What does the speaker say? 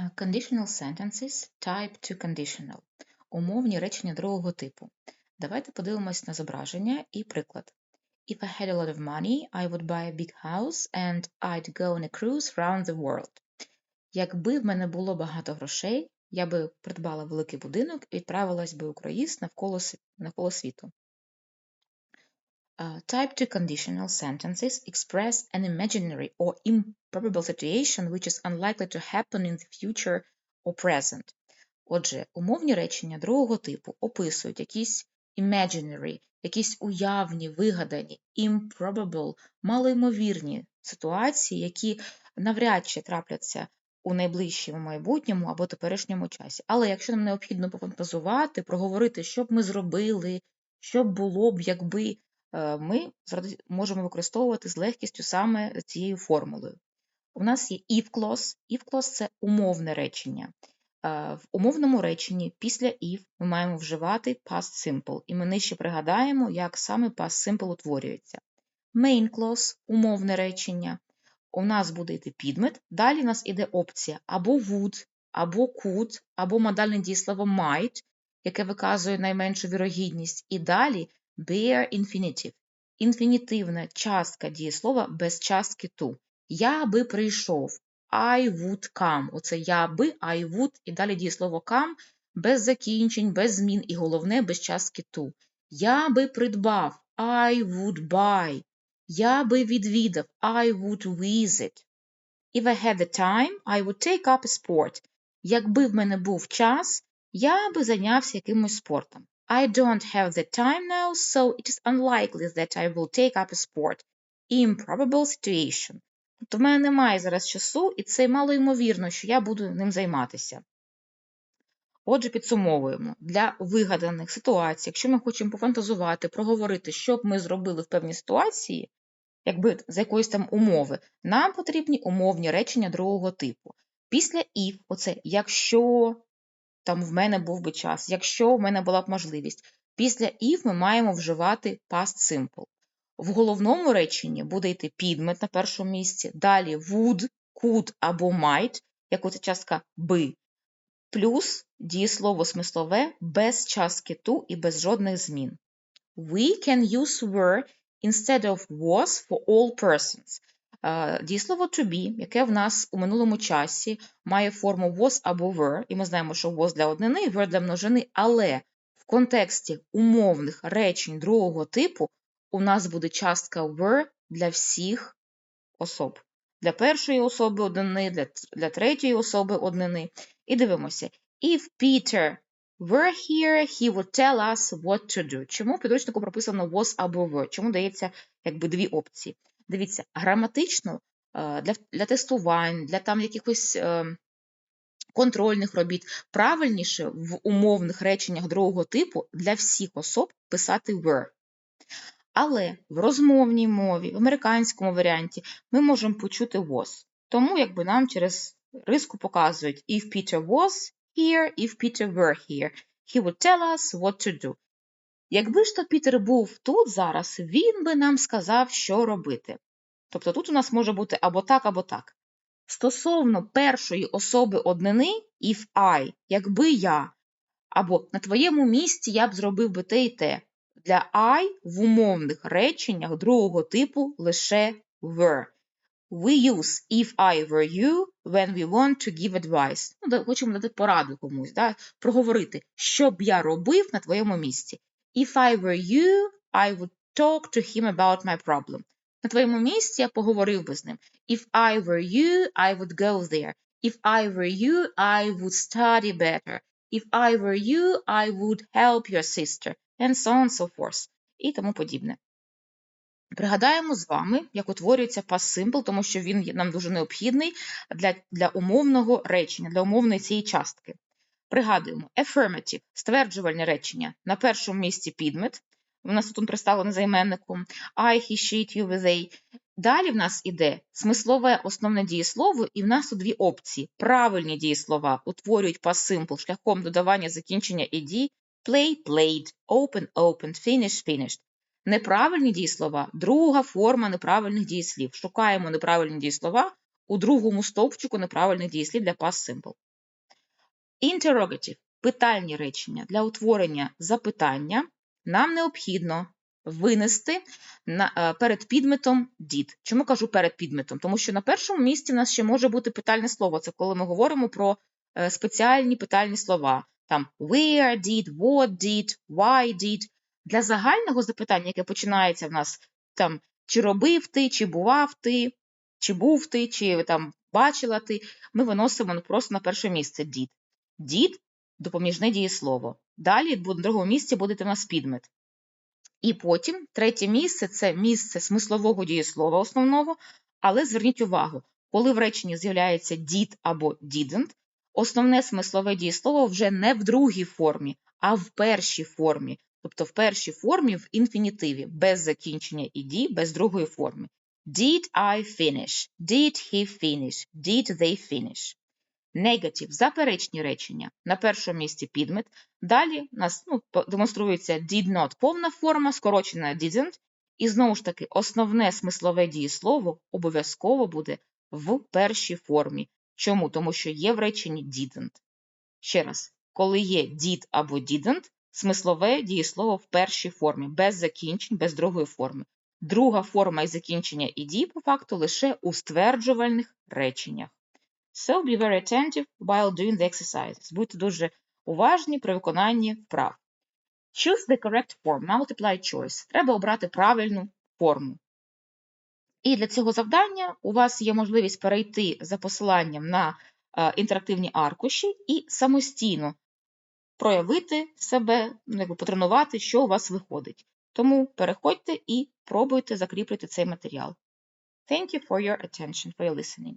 Е, Conditional sentences type to conditional. Умовні речення другого типу. Давайте подивимось на зображення і приклад. If I had a lot of money, I would buy a big house and I'd go on a cruise around the world. Якби в мене було багато грошей, я би придбала великий будинок і відправилась би у круїз навколо, навколо світу. Type 2 conditional sentences express an imaginary or improbable situation which is unlikely to happen in the future or present. Отже, умовні речення другого типу описують якісь imaginary, якісь уявні, вигадані, improbable, малоймовірні ситуації, які навряд чи трапляться у найближчому майбутньому або теперішньому часі. Але якщо нам необхідно пофантазувати, проговорити, що б ми зробили, що б було б, якби ми можемо використовувати з легкістю саме цією формулою. У нас є if clause. If clause – це умовне речення. Е, В умовному реченні після if ми маємо вживати past simple, і ми нижче пригадаємо, як саме past simple утворюється. Main clause – умовне речення. У нас буде йти підмет, далі у нас іде опція або would, або could, або модальне дієслово might, яке виказує найменшу вірогідність, і далі bare infinitive – інфінітивна частка дієслова без частки to. Я би прийшов. I would come. Оце я би, I would, і далі дієслово come без закінчень, без змін, і головне без частки to. Я би придбав. I would buy. Я би відвідав. I would visit. If I had the time, I would take up a sport. Якби в мене був час, я би зайнявся якимось спортом. I don't have the time now, so it is unlikely that I will take up a sport. Improbable situation. Тобто в мене немає зараз часу, і це мало ймовірно, що я буду ним займатися. Отже, підсумовуємо. Для вигаданих ситуацій, якщо ми хочемо пофантазувати, проговорити, що б ми зробили в певній ситуації, якби з якоїсь там умови, нам потрібні умовні речення другого типу. Після if, оце якщо там в мене був би час, якщо в мене була б можливість. Після if ми маємо вживати past simple. В головному реченні буде йти підмет на першому місці, далі would, could або might, як оця частка би, плюс дієслово смислове без частки to і без жодних змін. We can use were instead of was for all persons. Е, Дієслово to be, яке в нас у минулому часі має форму was або were, і ми знаємо, що was для однини, were для множини, але в контексті умовних речень другого типу у нас буде частка were для всіх особ. Для першої особи однини, для, для третьої особи однини. І дивимося. If Peter were here, he would tell us what to do. Чому в підручнику прописано was або were? Чому дається якби дві опції? Дивіться, граматично е, для, для тестувань, для там якихось е, контрольних робіт правильніше в умовних реченнях другого типу для всіх особ писати were. Але в розмовній мові, в американському варіанті ми можемо почути was. Тому якби нам через риску показують if Peter was here, if Peter were here, he would tell us what to do. Якби ж то Пітер був тут зараз, він би нам сказав, що робити. Тобто тут у нас може бути або так, або так. Стосовно першої особи однини, if I, якби я, або на твоєму місці я б зробив би те і те. Для I в умовних реченнях другого типу лише were. We use if I were you when we want to give advice. Ну, хочемо дати пораду комусь, да? проговорити, що б я робив на твоєму місці. If I were you, I would talk to him about my problem. На твоєму місці я поговорив би з ним. If I were you, I would go there. If I were you, I would study better. If I were you, I would help your sister. And so on, so forth. І тому подібне. Пригадаємо з вами, як утворюється past simple, тому що він нам дуже необхідний для, для умовного речення, для умовної цієї частки. Пригадуємо, affirmative – стверджувальне речення. На першому місці підмет. У нас тут він представлений займенником. I, he, she, you, with they. Далі в нас іде смислове основне дієслово, і в нас тут дві опції. Правильні дієслова утворюють simple шляхом додавання закінчення ed, play, played, open, opened, finish, finished. Неправильні дієслова друга форма неправильних дієслів. Шукаємо неправильні дієслова у другому стовпчику неправильних дієслів для past simple. Interrogative – питальні речення. Для утворення запитання нам необхідно винести е, перед підметом did. Чому кажу перед підметом? Тому що на першому місці в нас ще може бути питальне слово. Це коли ми говоримо про е, спеціальні питальні слова. Там where did, what did, why did. Для загального запитання, яке починається в нас там чи робив ти, чи бував ти, чи був ти, чи там бачила ти, ми виносимо ну, просто на перше місце did. Did – допоміжне дієслово. Далі на другому місці буде в нас підмет. І потім третє місце це місце смислового дієслова основного, але зверніть увагу, коли в реченні з'являється did або didn't, основне смислове дієслово вже не в другій формі, а в першій формі. Тобто в першій формі в інфінітиві, без закінчення «ed», без другої форми. Did I finish? Did he finish? Did they finish? Негатив – заперечні речення. На першому місці підмет. Далі нас ну, демонструється did not – повна форма, скорочена didn't. І знову ж таки, основне смислове дієслово обов'язково буде в першій формі. Чому? Тому що є в реченні didn't. Ще раз, коли є did або didn't, смислове дієслово в першій формі, без закінчень, без другої форми. Друга форма і закінчення «ed» по факту лише у стверджувальних реченнях. So be very attentive while doing the exercises. Будьте дуже уважні при виконанні вправ. Choose the correct form. Multiply choice. Треба обрати правильну форму. І для цього завдання у вас є можливість перейти за посиланням на е, інтерактивні аркуші і самостійно проявити себе, ну, якби потренувати, що у вас виходить. Тому переходьте і пробуйте закріпити цей матеріал. Thank you for your attention, for your listening.